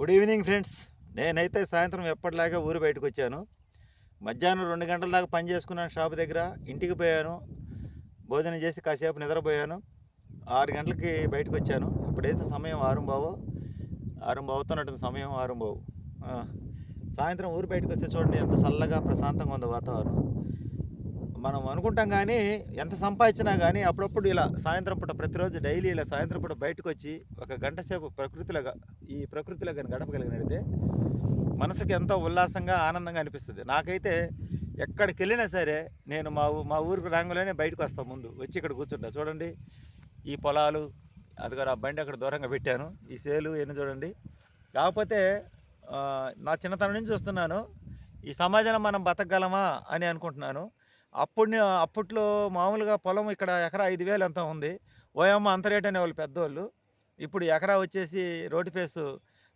Good evening friends. నేనైతే సాయంత్రం ఎప్పటిలాగా ఊరు బయటకు వచ్చాను మధ్యాహ్నం రెండు గంటల దాకా పని చేసుకున్నాను షాప్ దగ్గర. ఇంటికి పోయాను. భోజనం చేసి కాసేపు నిద్రపోయాను. ఆరు గంటలకి బయటకు వచ్చాను ఇప్పుడైతే సమయం ఆరు బావు. ఆరు సమయం ఆరు సాయంత్రం ఊరు బయటకు వస్తే చూడండి ఎంత చల్లగా ప్రశాంతంగా ఉంది వాతావరణం. మనం అనుకుంటాం కానీ ఎంత సంపాదించినా కానీ అప్పుడప్పుడు ఇలా సాయంత్రం పూట ప్రతిరోజు డైలీ ఇలా సాయంత్రం పూట బయటకు వచ్చి ఒక గంట సేపు ప్రకృతిలో ఈ ప్రకృతిలో కానీ గడపగలిగినైతే మనసుకి ఎంతో ఉల్లాసంగా ఆనందంగా అనిపిస్తుంది. నాకైతే ఎక్కడికి వెళ్ళినా సరే నేను మా ఊ మా ఊరికి రాంగులోనే బయటకు వస్తాను ముందు. వచ్చి ఇక్కడ కూర్చుంటా. చూడండి ఈ పొలాలు అది ఆ బండి అక్కడ దూరంగా పెట్టాను. ఈ సేలు ఎన్ని చూడండి. కాకపోతే నా చిన్నతనం నుంచి చూస్తున్నాను. ఈ సమాజంలో మనం బతకగలమా అని అనుకుంటున్నాను. అప్పుడు అప్పట్లో మామూలుగా పొలం ఇక్కడ ఎకరా ఐదు వేలు ఎంత ఉంది. ఓయమ్మ అంత రేట్ అనేవాళ్ళు పెద్దోళ్ళు. ఇప్పుడు ఎకరా వచ్చేసి రోడ్డు ఫేసు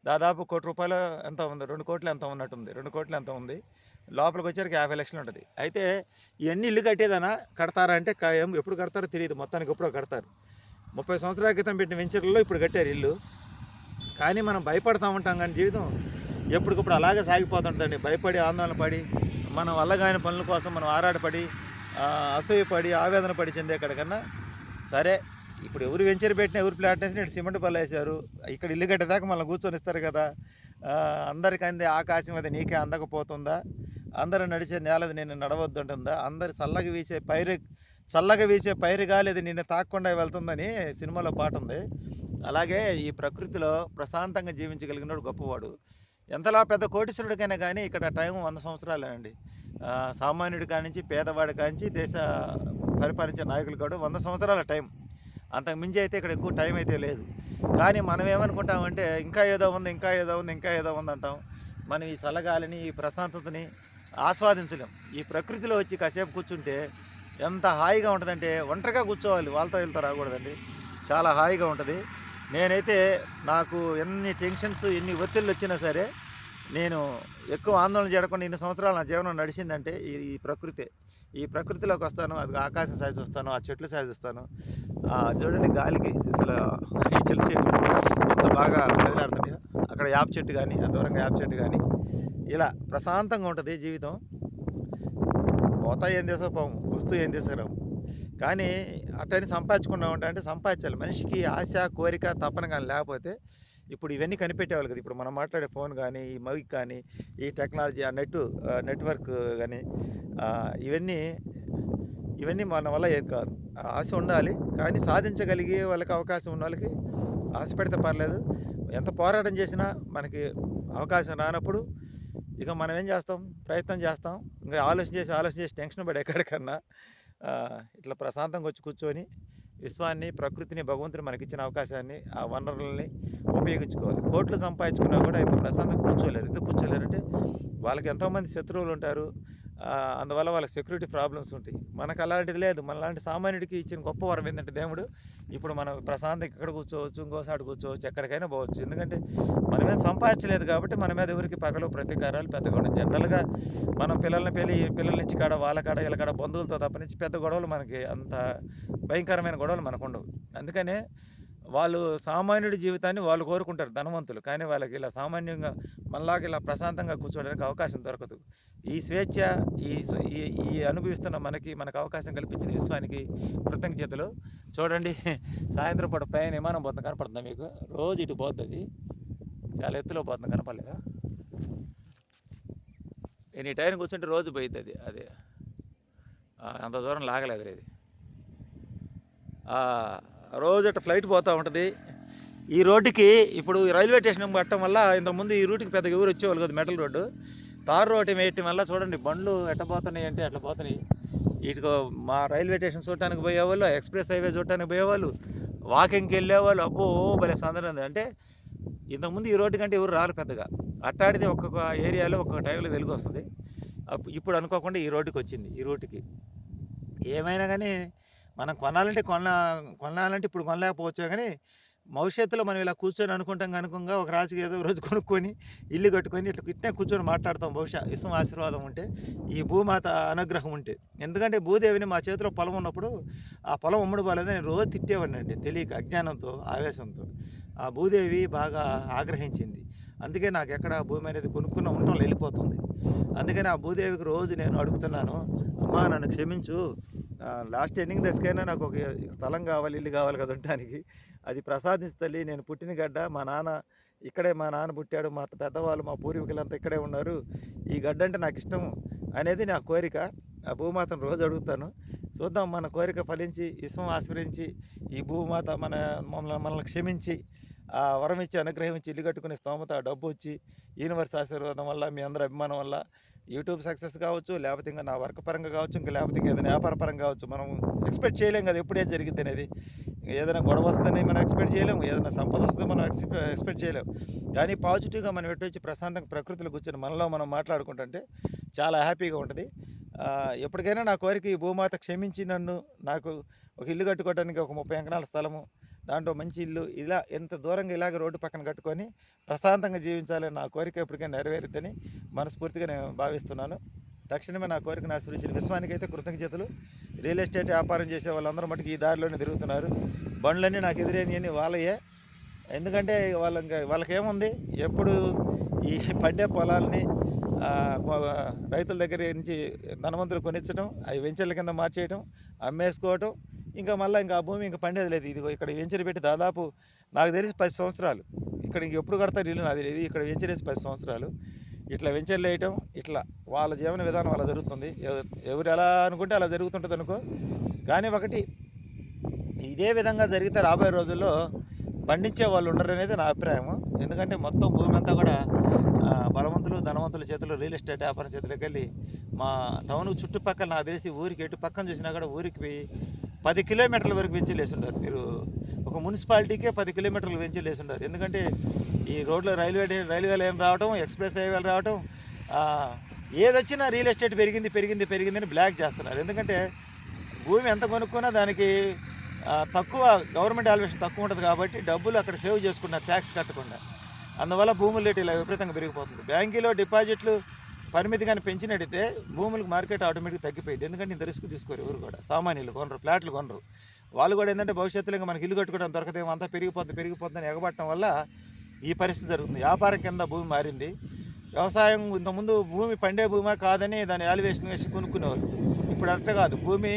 దాదాపు కోటి రూపాయలు ఎంత ఉంది. రెండు కోట్లు ఎంత ఉన్నట్టుంది. రెండు కోట్లు ఎంత ఉంది. లోపలికి వచ్చేసరికి యాభై లక్షలు ఉంటుంది. అయితే ఇవన్నీ ఇల్లు కట్టేదనా? కడతారా అంటే ఏం ఎప్పుడు కడతారో తెలియదు. మొత్తానికి ఎప్పుడో కడతారు. ముప్పై సంవత్సరాల క్రితం పెట్టిన వెంచర్లలో ఇప్పుడు కట్టారు ఇల్లు. కానీ మనం భయపడతా ఉంటాం కానీ జీవితం ఎప్పటికప్పుడు అలాగే సాగిపోతుంటుందండి. భయపడి ఆందోళన పడి మనం వల్ల పనుల కోసం మనం ఆరాటపడి అసూయపడి ఆవేదన పడి చెందే కన్నా సరే ఇప్పుడు ఎవరు వెంచర్ పెట్టినా ఎవరు ప్లాట్ వేసినా ఇటు సిమెంట్ పళ్ళు వేసారు ఇక్కడ ఇల్లు కట్టేదాకా మళ్ళీ కూర్చొని ఇస్తారు కదా. అందరికి అందే ఆకాశం అది నీకే అందకపోతుందా? అందరూ నడిచే నేలది నేను నడవద్దుంటుందా? అందరు చల్లగా వీసే పైరు చల్లగా వీసే పైరు గాలి నిన్ను తాకుండా వెళ్తుందని సినిమాలో పాట ఉంది. అలాగే ఈ ప్రకృతిలో ప్రశాంతంగా జీవించగలిగినోడు గొప్పవాడు. ఎంతలా పెద్ద కోటీశ్వరుడికైనా కానీ ఇక్కడ టైం వంద సంవత్సరాలేనండి. సామాన్యుడి కానించి పేదవాడి కానించి దేశ పరిపాలించే నాయకులు కాడు వంద సంవత్సరాల టైం. అంతకు మించి అయితే ఇక్కడ ఎక్కువ టైం అయితే లేదు. కానీ మనం ఏమనుకుంటామంటే ఇంకా ఏదో ఉంది ఇంకా ఏదో ఉంది ఇంకా ఏదో ఉంది అంటాం. మనం ఈ చల్లగాలిని ఈ ప్రశాంతతని ఆస్వాదించలేం. ఈ ప్రకృతిలో వచ్చి కాసేపు కూర్చుంటే ఎంత హాయిగా ఉంటుందంటే ఒంటరిగా కూర్చోవాలి వాళ్ళతో వెళ్తా రాకూడదండి. చాలా హాయిగా ఉంటుంది. నేనైతే నాకు ఎన్ని టెన్షన్స్ ఎన్ని ఒత్తిళ్ళు వచ్చినా సరే నేను ఎక్కువ ఆందోళన చేయకుండా ఇన్ని సంవత్సరాలు నా జీవనం నడిచిందంటే ఈ ఈ ప్రకృతి. ఈ ప్రకృతిలోకి వస్తాను అది ఆకాశం సాయి చూస్తాను ఆ చెట్లు సాయి చూస్తాను ఆ, చూడండి గాలికి అసలు ఈ చెల్లి చెట్లు ఎంత బాగా కదిలాడుతుంది అక్కడ యాప చెట్టు కానీ ఆ దూరంగా యాప చెట్టు కానీ ఇలా ప్రశాంతంగా ఉంటుంది జీవితం. పోతా ఏం చేసావు పాము వస్తూ ఏం చేసారాము కానీ అట్టని సంపాదించుకున్నాం అంటే సంపాదించాలి. మనిషికి ఆశ కోరిక తపన కానీ లేకపోతే ఇప్పుడు ఇవన్నీ కనిపెట్టేవాళ్ళు కదా. ఇప్పుడు మనం మాట్లాడే ఫోన్ కానీ ఈ మౌక్ కానీ ఈ టెక్నాలజీ ఆ నెట్ నెట్వర్క్ కానీ ఇవన్నీ ఇవన్నీ మన వల్ల ఏది కాదు. ఆశ ఉండాలి. కానీ సాధించగలిగే వాళ్ళకి అవకాశం ఉన్న వాళ్ళకి ఆశ పెడితే పర్లేదు. ఎంత పోరాటం చేసినా మనకి అవకాశం రానప్పుడు ఇక మనం ఏం చేస్తాం? ప్రయత్నం చేస్తాం. ఇంకా ఆలోచన చేసి ఆలోచన చేసి టెన్షన్ పడి ఎక్కడికన్నా ఇట్లా ప్రశాంతంగా వచ్చి కూర్చొని విశ్వాన్ని ప్రకృతిని భగవంతుని మనకి ఇచ్చిన అవకాశాన్ని ఆ వనరులని ఉపయోగించుకోవాలి. కోట్లు సంపాదించుకున్నా కూడా ఇంత ప్రశాంతంగా కూర్చోలేరు. ఎందుకు కూర్చోలేరు అంటే వాళ్ళకి ఎంతోమంది శత్రువులు ఉంటారు. అందువల్ల వాళ్ళకి సెక్యూరిటీ ప్రాబ్లమ్స్ ఉంటాయి. మనకు అలాంటిది లేదు. మనలాంటి సామాన్యుడికి ఇచ్చిన గొప్ప వరం ఏంటంటే దేవుడు ఇప్పుడు మనం ప్రశాంతం ఇక్కడ కూర్చోవచ్చు ఇంకోసారి కూర్చోవచ్చు ఎక్కడికైనా పోవచ్చు. ఎందుకంటే మన మీద సంపాదించలేదు కాబట్టి మన మీద ఎవరికి పగలు ప్రతీకారాలు పెద్ద గొడవ జనరల్గా మనం పిల్లల్ని పెళ్ళి పిల్లల నుంచి కాడ వాళ్ళ కాడ వీళ్ళ కాడ బంధువులతో తప్పనించి పెద్ద గొడవలు మనకి అంత భయంకరమైన గొడవలు మనకు ఉండవు. అందుకనే వాళ్ళు సామాన్యుడి జీవితాన్ని వాళ్ళు కోరుకుంటారు ధనవంతులు. కానీ వాళ్ళకి ఇలా సామాన్యంగా మనలాగా ఇలా ప్రశాంతంగా కూర్చోడానికి అవకాశం దొరకదు. ఈ స్వేచ్ఛ ఈ ఈ అనుభవిస్తున్న మనకి మనకు అవకాశం కల్పించిన విశ్వానికి కృతజ్ఞతలు. చూడండి సాయంత్రం పూట పైన విమానం పోతుంది కనపడుతుందా మీకు? రోజు ఇటు పోతుంది. చాలా ఎత్తులో పోతుంది కనపడలేదా? నేను ఈ టైం కూర్చుంటే రోజు పోయిద్ది అది. అది అంత దూరం లాగలేదు ఇది. రోజు అట్లా ఫ్లైట్ పోతూ ఉంటుంది. ఈ రోడ్డుకి ఇప్పుడు రైల్వే స్టేషన్ కట్టడం వల్ల ఇంతకుముందు ఈ రూట్కి పెద్దగా ఎవరు వచ్చేవాళ్ళు కదా మెటల్ రోడ్డు. తారు రోడ్డు వేయటం వల్ల చూడండి బండ్లు ఎట్ట పోతున్నాయి అంటే అట్లా పోతున్నాయి. ఇటుకో మా రైల్వే స్టేషన్ చూడటానికి పోయేవాళ్ళు ఎక్స్ప్రెస్ హైవే చూడటానికి పోయేవాళ్ళు వాకింగ్కి వెళ్ళేవాళ్ళు అబ్బో భలే సందడి అంటే ఇంతకుముందు ఈ రోడ్డు కంటే ఎవరు రారు పెద్దగా. అట్టాడిది ఒక్కొక్క ఏరియాలో ఒక్కొక్క టైంలో వెలుగు వస్తుంది. ఇప్పుడు అనుకోకుండా ఈ రోడ్డుకి వచ్చింది ఈ రోడ్డుకి ఏమైనా కానీ మనం కొనాలంటే కొన కొనాలంటే ఇప్పుడు కొనలేకపోవచ్చు కానీ భవిష్యత్తులో మనం ఇలా కూర్చొని అనుకుంటాం కనుకంగా ఒక రాజుకి ఏదో రోజు కొనుక్కొని ఇల్లు కట్టుకొని ఇట్లా ఇట్నే కూర్చొని మాట్లాడతాం బహుశా విశ్వం ఆశీర్వాదం ఉంటే ఈ భూమాత అనుగ్రహం ఉంటే. ఎందుకంటే భూదేవిని మా చేతిలో పొలం ఉన్నప్పుడు ఆ పొలం ఉమ్మడి పోలేదని నేను రోజు తిట్టేవాడిని అండి తెలియక అజ్ఞానంతో ఆవేశంతో. ఆ భూదేవి బాగా ఆగ్రహించింది. అందుకే నాకు ఎక్కడ భూమి అనేది కొనుక్కున్న ఉండటం వెళ్ళిపోతుంది. అందుకని ఆ భూదేవికి రోజు నేను అడుగుతున్నాను అమ్మా నన్ను క్షమించు. లాస్ట్ ఎండింగ్ దశకైనా నాకు ఒక స్థలం కావాలి ఇల్లు కావాలి కదా ఉండటానికి అది ప్రసాదిస్తల్లి నేను పుట్టిన గడ్డ. మా నాన్న ఇక్కడే మా నాన్న పుట్టాడు. మా పెద్దవాళ్ళు మా పూర్వీకులంతా ఇక్కడే ఉన్నారు. ఈ గడ్డ అంటే నాకు ఇష్టం అనేది నా కోరిక. ఆ భూమాతను రోజు అడుగుతాను. చూద్దాం మన కోరిక ఫలించి విశ్వం ఆశ్రయించి ఈ భూమాత మన మమ్మల్ని మనల్ని క్షమించి ఆ వరం ఇచ్చి అనుగ్రహం ఇచ్చి ఇల్లు కట్టుకునే స్తోమత డబ్బు వచ్చి యూనివర్స్ ఆశీర్వాదం వల్ల మీ అందరి అభిమానం వల్ల యూట్యూబ్ సక్సెస్ కావచ్చు లేకపోతే ఇంకా నా వర్క్ పరంగా కావచ్చు ఇంకా లేకపోతే ఇంకా ఏదైనా వ్యాపార పరంగా కావచ్చు మనం ఎక్స్పెక్ట్ చేయలేం కదా ఎప్పుడు ఏం జరిగింది అనేది ఏదైనా గొడవ వస్తుందని మనం ఎక్స్పెక్ట్ చేయలేము ఏదైనా సంపద వస్తే మనం ఎక్స్పె ఎక్స్పెక్ట్ చేయలేము కానీ పాజిటివ్గా మనం ఎటు వచ్చి ప్రశాంతంగా ప్రకృతిలో కూర్చొని మనలో మనం మాట్లాడుకుంటుంటే చాలా హ్యాపీగా ఉంటుంది. ఎప్పటికైనా నా కోరిక ఈ భూమాత క్షమించి నన్ను నాకు ఒక ఇల్లు కట్టుకోవడానికి ఒక ముప్పై ఎకరాల స్థలము దాంట్లో మంచి ఇల్లు ఇలా ఎంత దూరంగా ఇలాగ రోడ్డు పక్కన కట్టుకొని ప్రశాంతంగా జీవించాలని నా కోరిక ఎప్పటికైనా నెరవేరుద్దని మనస్ఫూర్తిగా నేను భావిస్తున్నాను. తక్షణమే నా కోరికను ఆశీర్వించిన విశ్వానికైతే కృతజ్ఞతలు. రియల్ ఎస్టేట్ వ్యాపారం చేసే వాళ్ళందరూ మటుకు ఈ దారిలోనే తిరుగుతున్నారు. బండ్లన్నీ నాకు ఎదురైనవి వాళ్ళయే. ఎందుకంటే వాళ్ళ వాళ్ళకేముంది? ఎప్పుడు ఈ పండే పొలాలని రైతుల దగ్గర నుంచి ధనవంతులు కొనిచ్చడం అవి వెంచర్ల కింద మార్చేయడం అమ్మేసుకోవటం ఇంకా మళ్ళీ ఇంకా ఆ భూమి ఇంకా పండేది లేదు. ఇదిగో ఇక్కడ వెంచర్ పెట్టి దాదాపు నాకు తెలిసి పది సంవత్సరాలు. ఇక్కడ ఇంక ఎప్పుడు కడతారు ఇల్లు నాకు తెలియదు ఇక్కడ వెంచర్ వేసి పది సంవత్సరాలు. ఇట్లా వెంచర్లు వేయటం ఇట్లా వాళ్ళ జీవన విధానం అలా జరుగుతుంది. ఎవరు ఎలా అనుకుంటే అలా జరుగుతుంటుంది అనుకో. కానీ ఒకటి ఇదే విధంగా జరిగితే రాబోయే రోజుల్లో పండించే వాళ్ళు ఉండరు అనేది నా అభిప్రాయం. ఎందుకంటే మొత్తం భూమి అంతా కూడా బలవంతులు ధనవంతుల చేతులు రియల్ ఎస్టేట్ వ్యాపారం చేతులకు వెళ్ళి మా టౌన్ చుట్టుపక్కల నాకు తెలిసి ఊరికి ఎటు పక్కన చూసినా కూడా ఊరికి పోయి పది కిలోమీటర్ల వరకు వెంచలేసి లేసుంటారు. మీరు ఒక మున్సిపాలిటీకే పది కిలోమీటర్లు వెంచలేసి లేసుంటారు. ఎందుకంటే ఈ రోడ్లో రైల్వే రైల్వే లైన్ రావడం ఎక్స్ప్రెస్ హైవేలు రావడం ఏదొచ్చినా రియల్ ఎస్టేట్ పెరిగింది పెరిగింది పెరిగిందని బ్లాక్ చేస్తున్నారు. ఎందుకంటే భూమి ఎంత కొనుక్కున్నా దానికి తక్కువ గవర్నమెంట్ ఆల్వేషన్ తక్కువ ఉంటుంది కాబట్టి డబ్బులు అక్కడ సేవ్ చేసుకున్నారు ట్యాక్స్ కట్టకుండా. అందువల్ల భూముల రేటు ఇలా విపరీతంగా పెరిగిపోతుంది. బ్యాంకులో డిపాజిట్లు పరిమితి కానీ పెంచినట్టయితే భూములకు మార్కెట్ ఆటోమేటిక్ తగ్గిపోయింది. ఎందుకంటే ఇంత రిస్క్ తీసుకోరు ఎవరు కూడా. సామాన్యులు కొనరు ఫ్లాట్లు కొనరు. వాళ్ళు కూడా ఏంటంటే భవిష్యత్తులో ఇంకా మనకి ఇల్లు కట్టుకోవడం దొరకదేమో అంతా పెరిగిపోతుంది పెరిగిపోతుందని ఎగబట్టడం వల్ల ఈ పరిస్థితి జరుగుతుంది. వ్యాపారం కింద భూమి మారింది. వ్యవసాయం ఇంతకుముందు భూమి పండే భూమే కాదని దాని వాల్యుయేషన్ వేసి కొనుక్కునేవారు ఇప్పుడు అట్ట కాదు. భూమి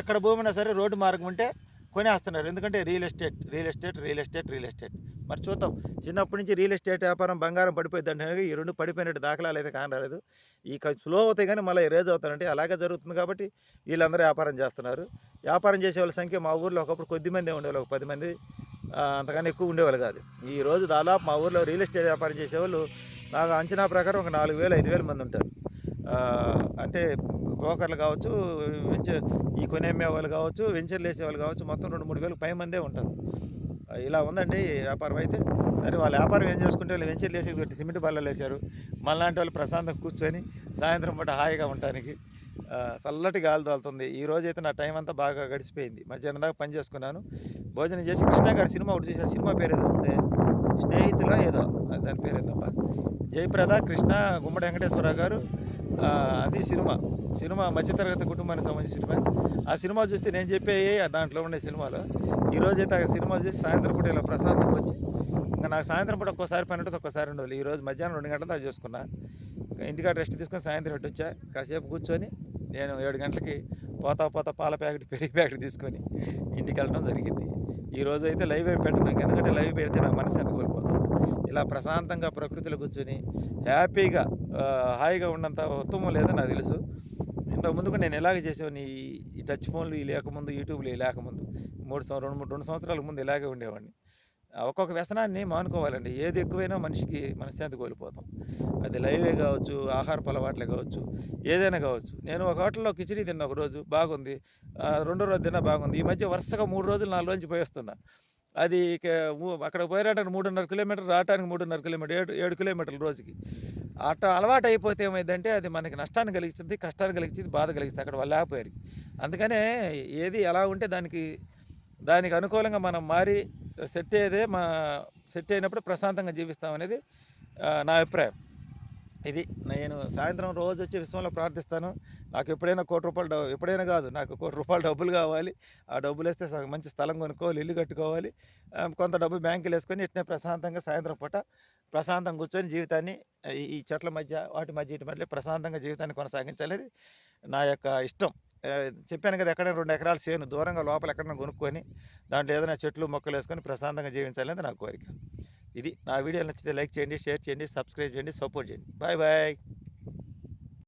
ఎక్కడ భూమి అయినా సరే రోడ్డు మార్గం ఉంటే కొనేస్తున్నారు. ఎందుకంటే real estate real estate real estate real estate. మరి చూద్దాం. చిన్నప్పటి నుంచి రియల్ ఎస్టేట్ వ్యాపారం బంగారం పడిపోయింది అంటే ఈ రెండు పడిపోయినట్టు దాఖలాలు అయితే కానరాలేదు. ఈ క- స్లో అవుతాయి కానీ మళ్ళీ రేజ్ అవుతారంటే అలాగే జరుగుతుంది కాబట్టి వీళ్ళందరూ వ్యాపారం చేస్తున్నారు. వ్యాపారం చేసే వాళ్ళ సంఖ్య మా ఊర్లో ఒకప్పుడు కొద్ది మంది ఉండేవాళ్ళు ఒక పది మంది అంతకన్నా ఎక్కువ ఉండేవాళ్ళు కాదు. ఈ రోజు దాదాపు మా ఊర్లో రియల్ ఎస్టేట్ వ్యాపారం చేసేవాళ్ళు నాకు అంచనా ప్రకారం ఒక నాలుగు వేలు ఐదు వేల మంది ఉంటారు. అంటే బ్రోకర్లు కావచ్చు వెంచర్ ఈ కొనేమ్మే వాళ్ళు కావచ్చు వెంచర్లు వేసే వాళ్ళు కావచ్చు మొత్తం రెండు మూడు వేలు పై మందే ఉంటారు. ఇలా ఉందండి వ్యాపారం అయితే. సరే వాళ్ళ వ్యాపారం ఏం చేసుకుంటే వాళ్ళు వెంచర్లు వేసి పెట్టి సిమెంట్ బల్లలు వేశారు. మళ్ళాంటి వాళ్ళు ప్రశాంతంగా కూర్చొని సాయంత్రం పూట హాయిగా ఉండటానికి చల్లటి గాలి తోలుతుంది ఈ రోజు అయితే నా టైం అంతా బాగా గడిచిపోయింది. మధ్యాహ్నం దాకా పని చేసుకున్నాను. భోజనం చేసి కృష్ణ గారి సినిమా ఒకటి చూసిన సినిమా పేరు ఏదో ఉంది. స్నేహితుల ఏదో. దాని పేరు ఏందబ్బా? జయప్రద కృష్ణ గుమ్మడి వెంకటేశ్వరరావు గారు అది సినిమా. సినిమా మధ్యతరగతి కుటుంబానికి సంబంధించిన సినిమా. ఆ సినిమా చూస్తే నేను చెప్పే దాంట్లో ఉండే సినిమాలో. ఈ అయితే ఆ సినిమా చూసి సాయంత్రం పూట ఇలా ప్రశాంతంగా వచ్చి ఇంకా నాకు సాయంత్రం పూట ఒక్కోసారి పని ఉంటుంది ఒక్కోసారి ఉండదు. ఈ రోజు మధ్యాహ్నం రెండు గంటల దాకా చూసుకున్నా. ఇంటికాడ రెస్ట్ తీసుకొని సాయంత్రం ఇటు వచ్చా. కాసేపు కూర్చొని నేను ఏడు గంటలకి పోతా పోతా పాల ప్యాకెట్ పెరిగి ప్యాకెట్ తీసుకొని ఇంటికి వెళ్ళడం జరిగింది. ఈ రోజు అయితే లైవ్ అయి పెట్టను. ఎందుకంటే లైవ్ పెడితే నా మనసు కోల్పోతాను ఇలా ప్రశాంతంగా ప్రకృతిలో కూర్చొని హ్యాపీగా హాయిగా ఉన్నంత ఉత్తమం లేదని నాకు తెలుసు. ఇంతకుముందుకు నేను ఎలాగ చేసేవాడిని? ఈ- టచ్ ఫోన్లు లేకముందు యూట్యూబ్లు లేకముందు. మూడు రెండు మూడు రెండు సంవత్సరాల ముందు ఇలాగే ఉండేవాడిని. ఒక్కొక్క వ్యసనాన్ని మానుకోవాలండి. ఏది ఎక్కువైనా మనిషికి మనశ్శాంతి కోల్పోతాం. అది లైవే కావచ్చు ఆహారపు అలవాట్లే కావచ్చు ఏదైనా కావచ్చు. నేను ఒక హోటల్లో కిచిడి తిన్న ఒక రోజు బాగుంది రెండో రోజు తిన్నా బాగుంది. ఈ మధ్య వరుసగా మూడు రోజులు నాలుగు రోజు పోయేస్తున్నా అది ఇక ము- అక్కడ పోయిరాటానికి మూడున్నర కిలోమీటర్ రావడానికి మూడున్నర కిలోమీటర్ ఏడు ఏడు కిలోమీటర్ల రోజుకి. అట్ట అలవాటు అయిపోతే ఏమైందంటే అది మనకి నష్టాన్ని కలిగించింది కష్టాన్ని కలిగించింది బాధ కలిగిస్తుంది అక్కడ వాళ్ళు లేకపోయారు. అందుకనే ఏది ఎలా ఉంటే దానికి దానికి అనుకూలంగా మనం మారి సెట్ అయ్యేదే మా సెట్ అయినప్పుడు ప్రశాంతంగా జీవిస్తాం అనేది నా అభిప్రాయం. ఇది నేను సాయంత్రం రోజు వచ్చి విశ్వంలో ప్రార్థిస్తాను. నాకు ఎప్పుడైనా కోటి రూపాయలు డబ్బు ఎప్పుడైనా కాదు నాకు కోటి రూపాయలు డబ్బులు కావాలి. ఆ డబ్బులు వేస్తే మంచి స్థలం కొనుక్కోవాలి ఇల్లు కట్టుకోవాలి. కొంత డబ్బు బ్యాంకులు వేసుకొని ఇట్నే ప్రశాంతంగా సాయంత్రం పూట ప్రశాంతంగా కూర్చొని జీవితాన్ని ఈ- చెట్ల మధ్య వాటి మధ్య ఇటు మధ్య ప్రశాంతంగా జీవితాన్ని కొనసాగించాలి. నా యొక్క ఇష్టం. చెప్పాను కదా ఎక్కడైనా రెండు ఎకరాలు చేను దూరంగా లోపల ఎక్కడైనా కొనుక్కొని దాంట్లో ఏదైనా చెట్లు మొక్కలు వేసుకొని ప్రశాంతంగా జీవించాలనేది నా కోరిక. ఇది నా వీడియో నచ్చితే లైక్ చేయండి షేర్ చేయండి సబ్స్క్రైబ్ చేయండి సపోర్ట్ చేయండి. Bye bye.